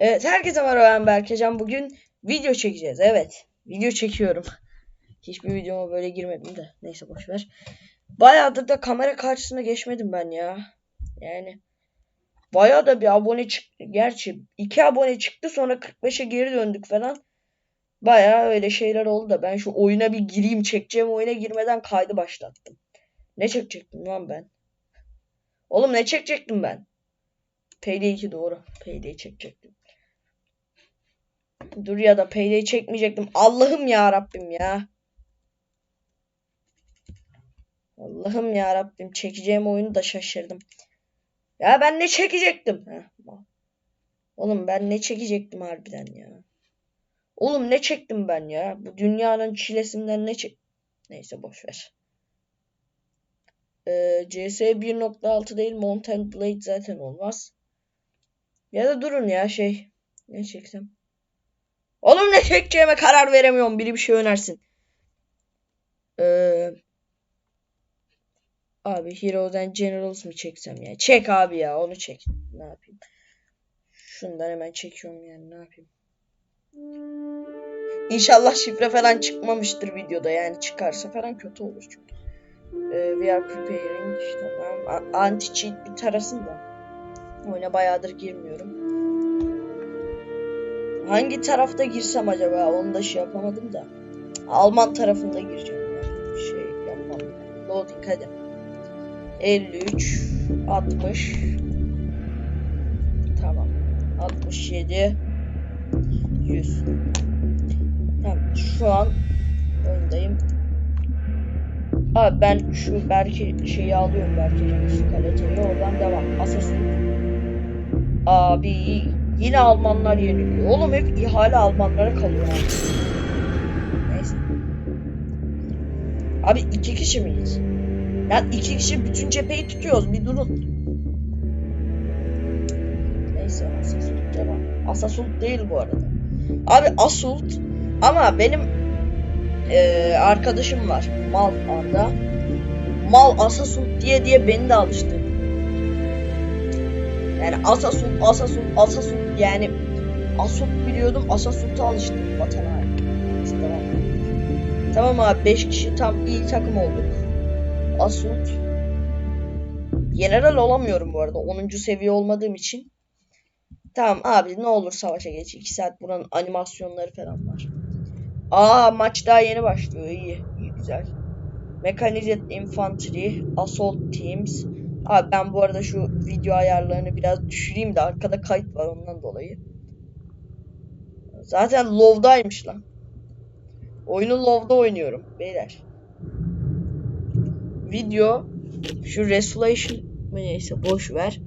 Evet herkese merhaba ben Berkecan. Bugün video çekeceğiz. Evet video çekiyorum. Hiçbir videoma böyle girmedim de. Neyse boşver. Bayağıdır da kamera karşısına geçmedim ben ya. Yani bayağı da bir abone çıktı. Gerçi 2 abone çıktı sonra 45'e geri döndük falan. Bayağı öyle şeyler oldu da ben şu oyuna bir gireyim çekeceğim oyuna girmeden kaydı başlattım. Ne çekecektim lan ben? Oğlum ne çekecektim ben? Payday 2 doğru. Payday çekecektim. Dur ya da Payday çekmeyecektim. Allah'ım ya Rabbim ya. Allah'ım ya Rabbim çekeceğim oyunu da şaşırdım. Ya ben ne çekecektim? Oğlum ben ne çekecektim harbiden ya. Oğlum ne çektim ben ya? Bu dünyanın çilesinden ne çek... Neyse boş ver. Ee, CS 1.6 değil Mountain Blade zaten olmaz. Ya da durun ya şey. Ne çeksem? Oğlum ne çekeceğime karar veremiyorum. Biri bir şey önersin. Ee, abi Heroes Generals mı çeksem ya? Çek abi ya onu çek. Ne yapayım? Şundan hemen çekiyorum yani ne yapayım? İnşallah şifre falan çıkmamıştır videoda yani çıkarsa falan kötü olur çünkü. Ee, we are preparing tamam. Anti cheat bir tarasın da. Oyuna bayağıdır girmiyorum. Hangi tarafta girsem acaba? Onu da şey yapamadım da. Alman tarafında gireceğim. ya. Şey yapmam. Loading hadi. 53 60 Tamam. 67 100 Tamam. Şu an oyundayım. Abi ben şu belki şeyi alıyorum belki şu kaleteyi oradan devam. Assassin. Abi yine Almanlar yeniliyor. Oğlum hep ihale Almanlara kalıyor abi. Neyse. Abi iki kişi miyiz? Ya iki kişi bütün cepheyi tutuyoruz. Bir durun. Neyse Asasult devam. Asasult değil bu arada. Abi Asult ama benim eee, arkadaşım var. Mal Arda. Mal Asasult diye diye beni de alıştırdı. Yani Asasult, Asasult, Asasult yani Asult biliyordum Asasult'a alıştım vatana. Neyse, Tamam. Tamam abi 5 kişi tam iyi takım olduk. Asult. General olamıyorum bu arada 10. seviye olmadığım için. Tamam abi ne olur savaşa geç. 2 saat buranın animasyonları falan var. Aa maç daha yeni başlıyor. İyi, iyi güzel. Mechanized Infantry, Assault Teams. Abi ben bu arada şu video ayarlarını biraz düşüreyim de arkada kayıt var ondan dolayı. Zaten low'daymış lan. Oyunu low'da oynuyorum beyler. Video şu resolution neyse boş ver.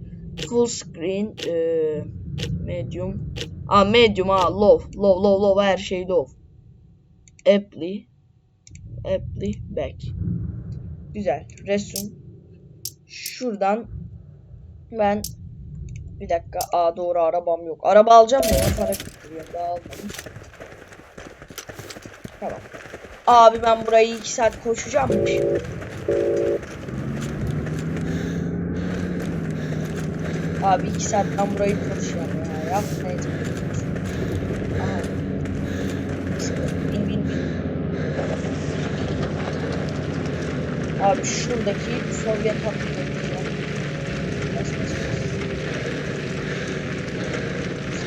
Full screen eee, medium. Aa medium ha low low low low her şey low. Apply Apply back. Güzel. Resume. Şuradan ben bir dakika. Aa doğru arabam yok. Araba alacağım ya para kırıyor. Daha almadım. Tamam. Abi ben burayı 2 saat koşacağım. Abi 2 saat ben burayı koşacağım ya. Yap neyse. Aha. Bin bin bin. Abi şuradaki Sovyet hattına gideceğim. Bas bas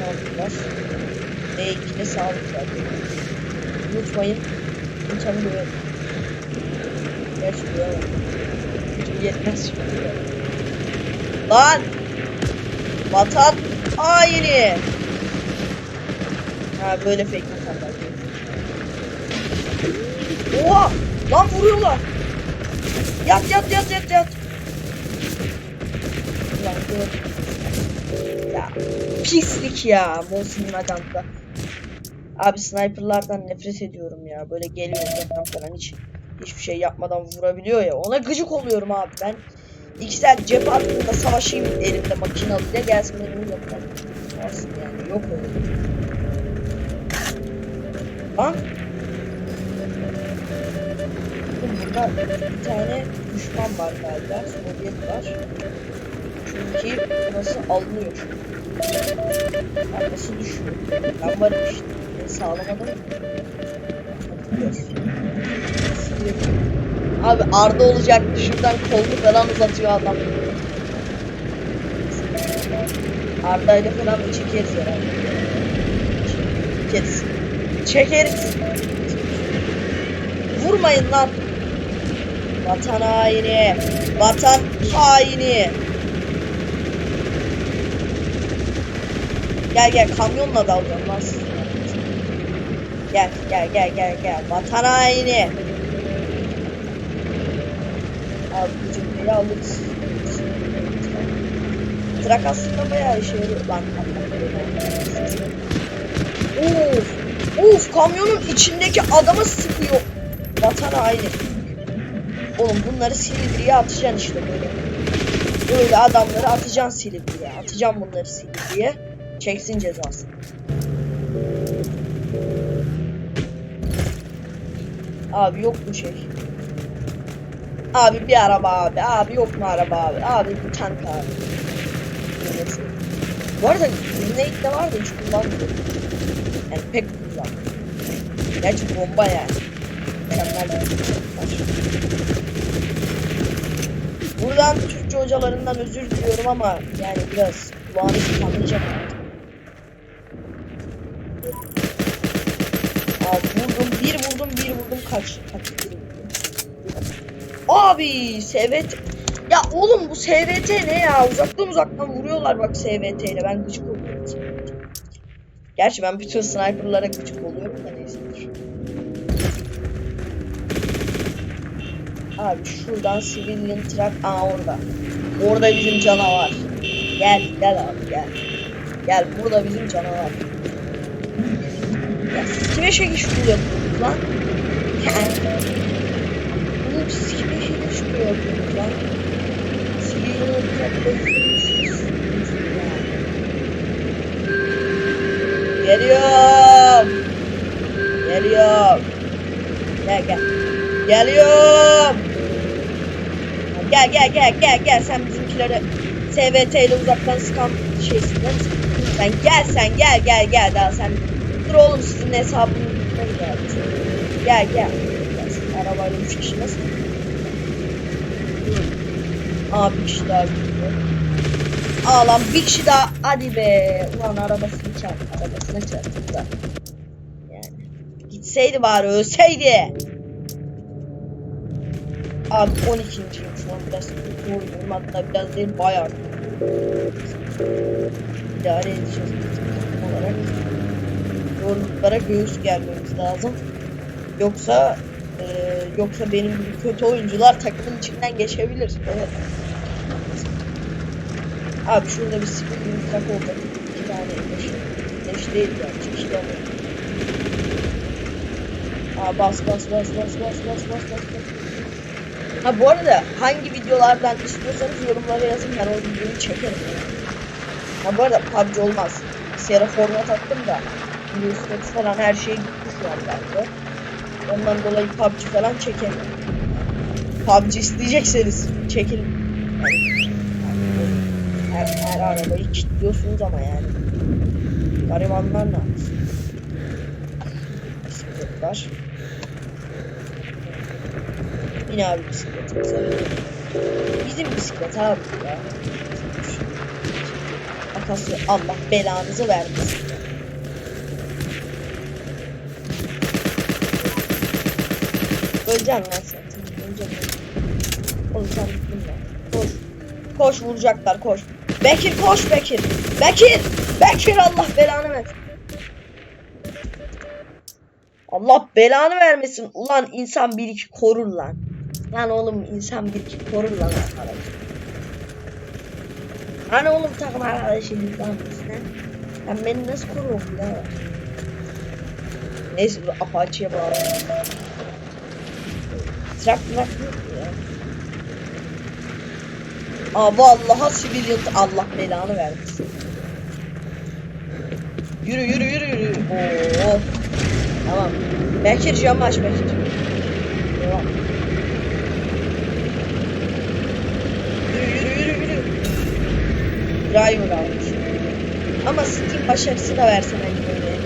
bas. Sağlıklar. D2'de sağlıklar. Unutmayın. Unutalım böyle. Gerçi. Gücüm yetmez şimdi. Lan! Vatan haini! Ha böyle fake vatanlar. Oha! Lan vuruyorlar! Yat yat yat yat yat. Ulan dur. Ya pislik ya Mosin'in adamda. Abi sniperlardan nefret ediyorum ya. Böyle geliyor uzaktan falan hiç hiçbir şey yapmadan vurabiliyor ya. Ona gıcık oluyorum abi. Ben iki saat cephe hattında savaşayım elimde makinalı ile gelsin benim uzaktan. Olsun yani yok öyle. Lan Burada bir tane düşman var galiba. Sovyet var. Çünkü burası alınıyor. Arkası düşüyor. Ben varım işte. Ben sağlamadım. Abi Arda olacak. Şuradan kolunu falan uzatıyor adam. Arda ile falan da çekeriz herhalde. Çekeriz. Çekeriz. Vurmayın lan. Vatan haini. Vatan haini. Gel gel kamyonla dalacağım lan. Gel gel gel gel gel. Vatan haini. Abi bu cümleyi alırız. Trak aslında bayağı işe yarıyor. Lan Of. Of kamyonun içindeki adamı sıkıyor. Vatan haini. Oğlum bunları Silivri'ye atacaksın işte böyle. Böyle adamları atacaksın Silivri'ye. Atacağım bunları Silivri'ye. Çeksin cezasını. Abi yok mu şey? Abi bir araba abi. Abi yok mu araba abi? Abi bir tank abi. Neyse. Bu arada Grenade de var da hiç kullanmıyorum. Yani pek kullanmıyorum. Gerçi bomba yani. Mükemmel. Buradan Türkçe hocalarından özür diliyorum ama yani biraz kulağınızı kanlayacak Abi vurdum, bir vurdum, bir vurdum, kaç. Abi, SVT. Ya oğlum bu SVT ne ya? Uzaktan uzaktan vuruyorlar bak SVT ile. Ben gıcık oluyorum. SVT. Gerçi ben bütün sniperlara gıcık oluyorum da neyse. Abi şuradan civilian truck. Aa orada. Orada bizim canavar. Gel gel abi gel. Gel burada bizim canavar. Siz kime şekil şunu yapıyorsunuz lan? Yani. Oğlum siz kime şekil şunu yapıyorsunuz lan? Yapıyorsunuz. Geliyorum. Geliyorum. Gel gel. Geliyorum. Gel gel gel gel gel sen bizimkilere SVT ile uzaktan sıkan şeysin değil mi? Sen gel sen gel gel gel daha sen dur oğlum sizin hesabını tutmaz geldi. Gel gel. Arabayla üç kişi nasıl? Aa bir kişi daha gidiyor. Aa lan bir kişi daha hadi be. Ulan arabasını çarp. Arabasına çarptı da. Yani. Gitseydi bari ölseydi. Abi 12. şu an biraz kötü oynuyorum hatta biraz değil bayağı idare edeceğiz olarak. Zorluklara göğüs germemiz lazım. Yoksa e, yoksa benim gibi kötü oyuncular takımın içinden geçebilir. Evet. Abi şurada bir sıkıntı tak oldu. İki tane leş. Leş değil yani. İki tane. Aa bas bas bas bas bas bas bas bas bas. Ha bu arada hangi videolardan istiyorsanız yorumlara yazın ben o videoyu çekerim. Ha bu arada PUBG olmaz. Sera format attım da Bluestat falan her şey gitti şu an bende. Ondan dolayı PUBG falan çekemiyorum. PUBG isteyecekseniz çekin. Yani, her, her arabayı kilitliyorsunuz ama yani. Garibanlar ne yapsın? Bisiklet var. Yine abi bisikletimize. Bizim bisiklet abi ya. Akasya Allah belanızı vermesin. Öleceksin lan sen. Oğlum sen bittin lan. Koş. Koş vuracaklar koş. Bekir koş Bekir. Bekir. Bekir Allah belanı versin. Allah belanı vermesin. Ulan insan bir iki korur lan. Lan oğlum insan bir iki korur lan arkadaş. Hani oğlum takım arkadaşıyız lan biz ne? Sen beni nasıl koruyorsun ya? Neyse Apache'ye bağlı. Yok ya. Aa vallahi sivil Allah belanı vermesin. Yürü yürü yürü yürü. Oo. Tamam. Bekir camı aç Bekir. Devam. Yürü yürü yürü yürü. Driver almış. Ama Steam başarısı da versin hani böyle.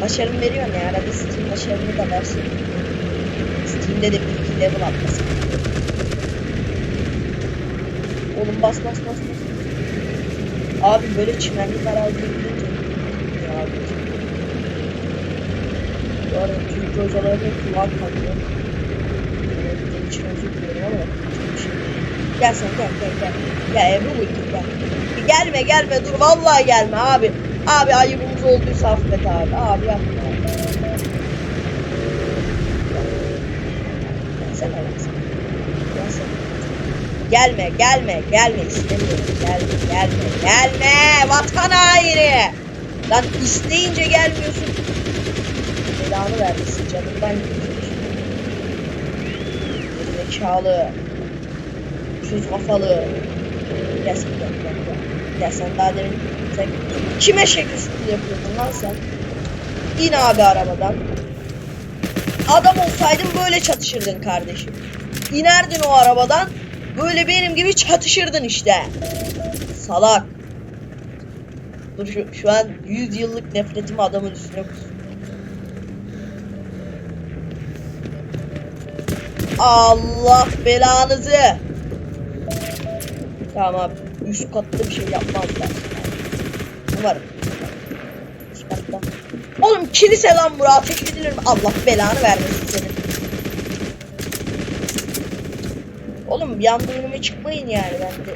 Başarım veriyor ne arada Steam başarını da versin. Steam'de de bir level atmasın. Oğlum bas bas bas bas. Abi böyle çimenlik araziye gidince abi. Bu arada Türk hocalarına kulak kalıyor. Benim için özür diliyorum ama şey. Gel sen gel gel gel. Gel Ebru Uygur gel. Gelme gelme dur vallahi gelme abi. Abi ayıbımız olduysa affet abi. Abi yapma. Gelsene lan sen. Gelsene. Gelme gelme gelme istemiyorum. Gelme gelme gelme. Vatan haini. Lan isteyince gelmiyorsun. Belanı vermesin canımdan gidiyorsun. Gerizekalı. Sus kafalı. Gel sen gel gel gel. Gel sen daha demin sen kime şekil şukul yapıyordun lan sen? İn abi arabadan. Adam olsaydın böyle çatışırdın kardeşim. İnerdin o arabadan. Böyle benim gibi çatışırdın işte. Salak. Dur şu, şu an 100 yıllık nefretimi adamın üstüne. Allah belanızı. Tamam abi. Üst katta bir şey yapmazlar. Umarım. Üst katta. Oğlum kilise lan bura ateş edilir mi? Allah belanı vermesin. Oğlum bir anda önüme çıkmayın yani bende.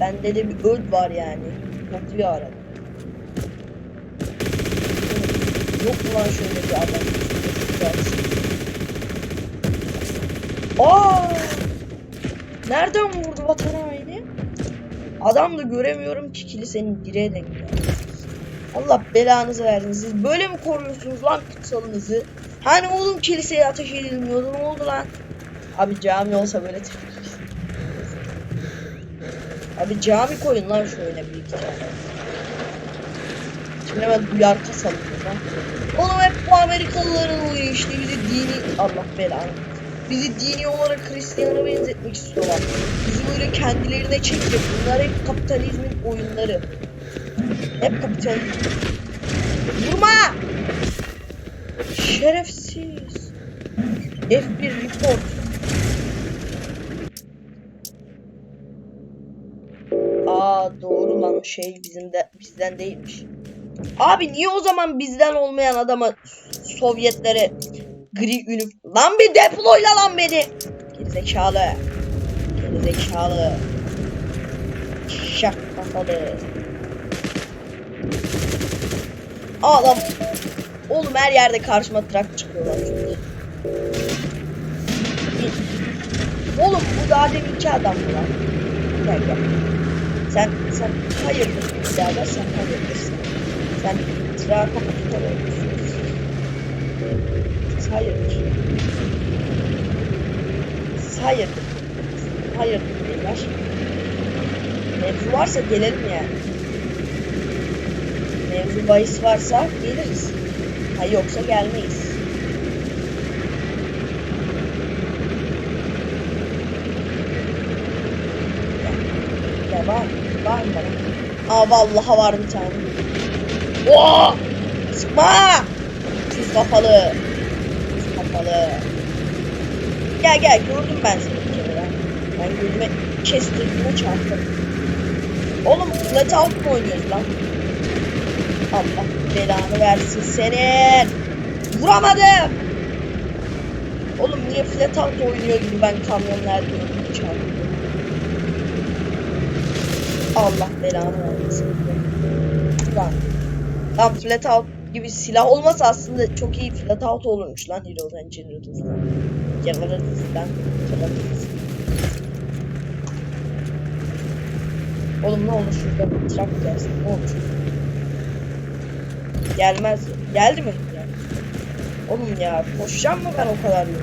Bende de bir öl var yani. Kokuyor araba. Yok mu lan şöyle bir adam? Aa! Nereden vurdu vatan haini? Adam da göremiyorum ki kilisenin direğe denk. Allah belanızı versin. Siz böyle mi koruyorsunuz lan kutsalınızı? Hani oğlum kiliseye ateş edilmiyordu ne oldu lan? Abi cami olsa böyle. Abi cami koyun lan şöyle bir iki tane. Şimdi hemen duyarka salıyor lan. Oğlum hep bu Amerikalıların huyu işte bizi dini... Allah belanı. Bizi dini olarak Hristiyan'a benzetmek istiyorlar. Bizi böyle kendilerine çekecek. Bunlar hep kapitalizmin oyunları. Hep kapitalizm. Vurma! Şerefsiz. F1 report. Aa doğru lan şey bizim de bizden değilmiş. Abi niye o zaman bizden olmayan adama Sovyetlere gri ünif... Lan bir deployla lan beni. Gerizekalı. Gerizekalı. Şak kafalı. Adam. Oğlum her yerde karşıma trak çıkıyorlar çünkü. Oğlum bu daha deminki adam mı lan? Gel gel. Sen sen hayırdır birader sen hayırdırsın. Sen tırağı kapatıp oluyorsun. Hayırdır. Hayırdır. Hayırdır beyler. Mevzu varsa gelelim yani. Mevzu bahis varsa geliriz. Ha yoksa gelmeyiz. Ya var, var mı bana? Aa vallahi var bir tane. Oo! Sıkma! Sus kafalı. Sus kafalı. Gel gel gördüm ben seni bir kere ben. Ben gözüme kestirdiğime çarptım. Oğlum flat out mu oynuyoruz lan? Allah belanı versin senin. Vuramadım. Oğlum niye flat out oynuyor gibi ben kamyonlar diyorum çarptım. Allah belanı versin. Lan. Lan flat out gibi silah olmasa aslında çok iyi flat out olurmuş lan Heroes and Generators'dan. Generators'dan. Generators'dan. Oğlum ne olur şurada bir trak gelsin. Ne olur. Gelmez. Geldi mi? Geldi. Oğlum ya koşacağım mı ben o kadar yol?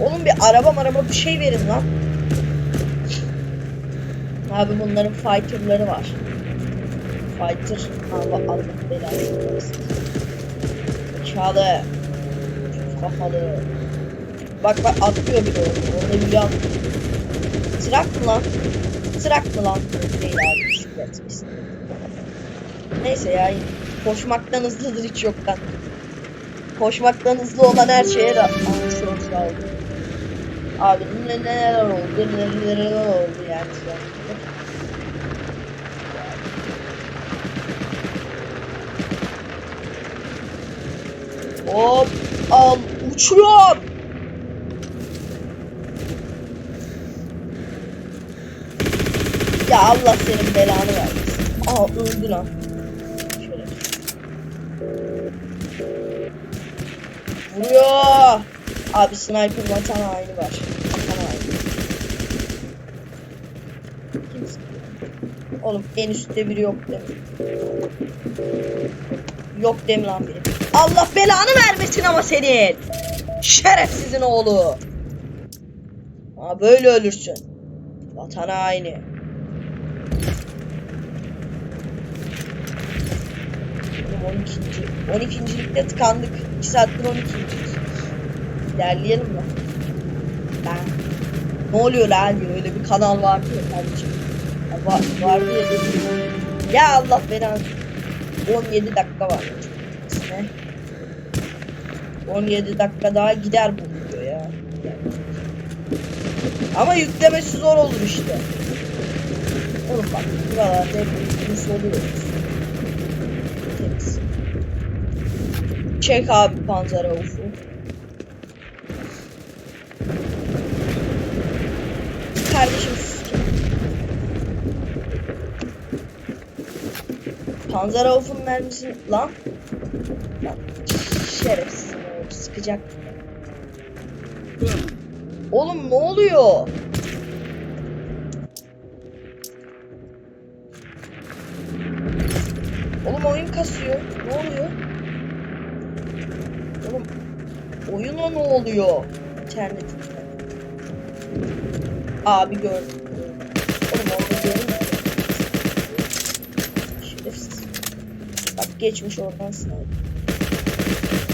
Oğlum bir araba araba bir şey verin lan. Abi bunların fighter'ları var. Fighter. Allah Allah belanı versin. Çağlı. Kafalı. Bak bak atlıyor bir de. Orada bir an. Trak mı lan? Trak mı lan? Değil abi bisiklet. Neyse ya koşmaktan hızlıdır hiç yoktan. Koşmaktan hızlı olan her şeye de anlaşıyoruz kaldı. Abi ne neler oldu neler oldu yani Hop al uçuyor. Ya Allah senin belanı vermesin. Aa öldü lan. Şöyle. Vuruyor. Abi sniper vatan haini var. Vatan haini. Oğlum en üstte biri yok mi? Yok mi lan biri? Allah belanı vermesin ama senin. Şerefsizin oğlu. Aa böyle ölürsün. Vatan haini. Oğlum 12. 12. ligde tıkandık. 2 saattir 12. İlerleyelim mi? Ben. Ne oluyor lan diyor. Öyle bir kanal vardı ya kardeşim. Ya var, vardı ya. Ya Allah belanı. 17 dakika var. Ne? 17 dakika daha gider bu video ya. Ama yüklemesi zor olur işte. Oğlum bak buralarda hep yüklemesi oluyor. Temiz. Çek abi panzara ufu. Kardeşim Panzara ufun mermisini lan. Lan şerefsiz sıkacak. Oğlum ne oluyor? Oğlum oyun kasıyor. Ne oluyor? Oğlum oyuna ne oluyor? İnternetimde. Abi gördüm. Oğlum orada gördüm. Şerefsiz. Bak geçmiş oradan sniper.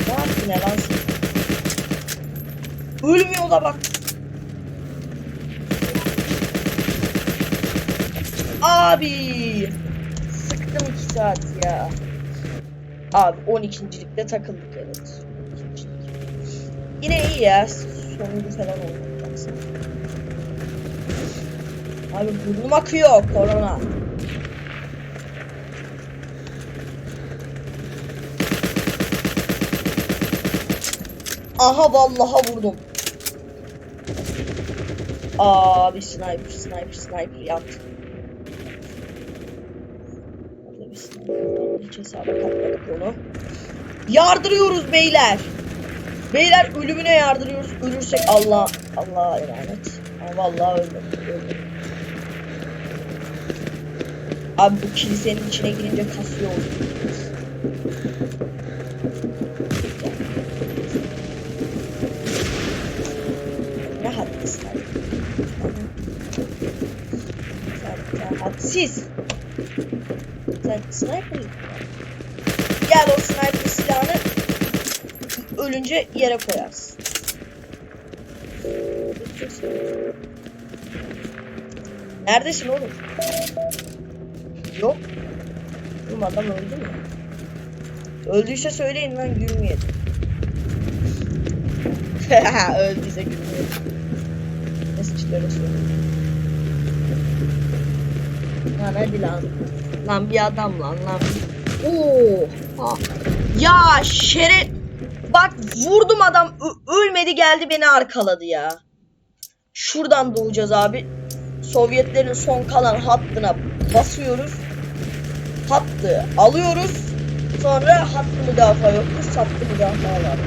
Ne yaptın ya lan sen? Ölmüyor da bak. Abi. Sıktım 2 saat ya. Abi 12. ligde takıldık evet. 12. lig. Yine iyi ya. Sonuncu falan oldu. Abi burnum akıyor korona. Aha vallaha vurdum. Abi sniper sniper sniper yaptı. Orada bir sniper. Hiç hesaba katmadık onu. Yardırıyoruz beyler. Beyler ölümüne yardırıyoruz. Ölürsek Allah Allah'a emanet. Ama vallahi öldüm. öldüm. Abi bu kilisenin içine girince kasıyor. Sen, sen sniper Gel o sniper silahını ölünce yere koyarsın. Neredesin oğlum? Yok. Oğlum adam öldü mü? Öldüyse söyleyin lan gülmeyelim. Öldüyse gülmeyelim. Mesajlara söyleyin. Lan hadi lan. Lan bir adam lan lan. Oo. Ha. Ya şere Bak vurdum adam ölmedi geldi beni arkaladı ya. Şuradan doğacağız abi. Sovyetlerin son kalan hattına basıyoruz. Hattı alıyoruz. Sonra hattı müdafaa yoktur. Sattı müdafaa var.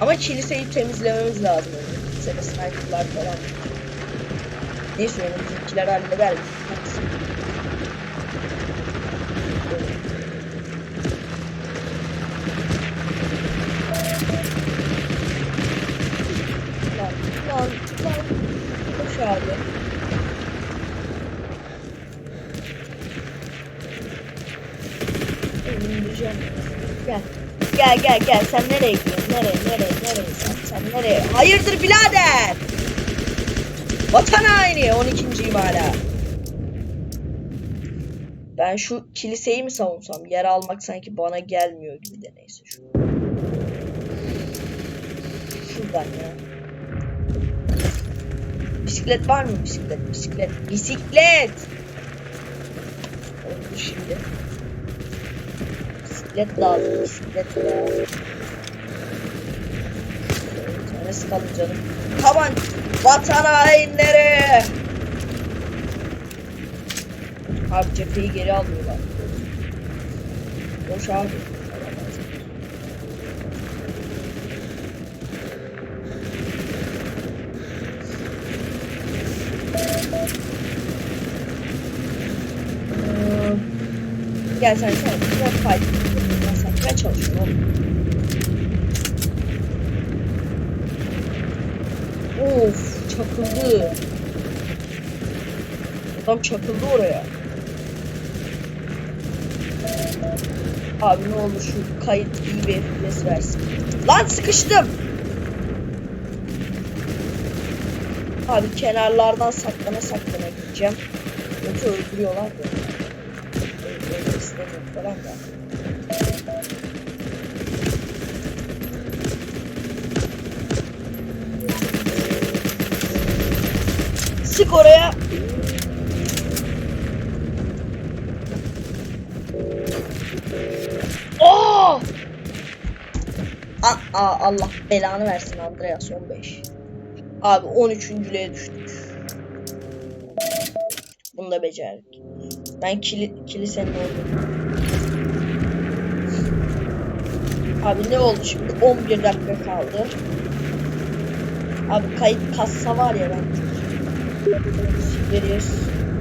Ama kiliseyi temizlememiz lazım. Kilisede sniperlar falan. Neyse yani bizimkiler halleder. Koş abi. İndireceğim. Gel. Gel gel gel. Sen nereye gidiyorsun? Nereye nereye nereye sen? Sen nereye? Hayırdır birader? Vatan haini 12. hala. Ben şu kiliseyi mi savunsam? Yer almak sanki bana gelmiyor gibi de neyse şu. Şuradan ya. Bisiklet var mı? Bisiklet, bisiklet, bisiklet! Olur şimdi. Bisiklet lazım, bisiklet ya. Tanesi kaldı canım. Taban vatan hainleri! Abi cepheyi geri alıyorlar. Boş abi. Ee, Gel sen sen sen fight. Ben satmaya çalışıyorum. Of çakıldı. Adam çakıldı oraya. Abi ne olur şu kayıt iyi bir FPS versin. Lan sıkıştım. Abi kenarlardan saklana saklana gideceğim. Yoksa öldürüyorlar da. Öldürmek istemiyorum falan da. Sık oraya. Oo! Aa, aa, Allah belanı versin Andreas 15. Abi 13.lüğe düştük. Bunu da becerdik. Ben kili, kilisenin oldum. Abi ne oldu şimdi? 11 dakika kaldı. Abi kayıt kassa var ya ben. Sikeriz.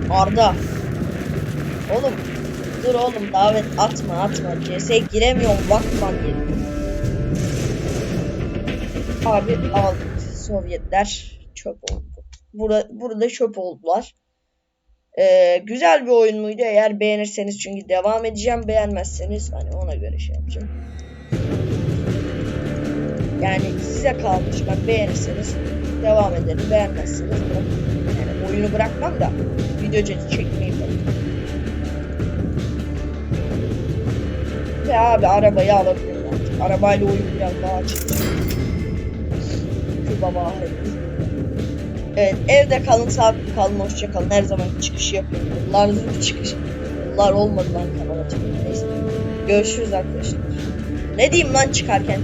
Arda. Oğlum. Dur oğlum davet atma atma. CS'ye giremiyorum. Vakman geliyor. Abi aldık. Sovyetler çöp oldu. Burada, burada çöp oldular. Ee, güzel bir oyun muydu? Eğer beğenirseniz çünkü devam edeceğim. Beğenmezseniz hani ona göre şey yapacağım. Yani size kalmış. Ben beğenirseniz devam ederim. Beğenmezseniz bırakın. Yani oyunu bırakmam da video çekmeyi bırakın. Ve abi arabayı alabilirim artık. Arabayla oyun biraz daha. Şu baba Evet evde kalın sağlıklı kalın hoşça kalın. Her zaman çıkış yapıyorum. Yıllardır bir çıkış. Yıllar olmadı lan kanala çıkıyor. Neyse. Görüşürüz arkadaşlar. Ne diyeyim lan çıkarken?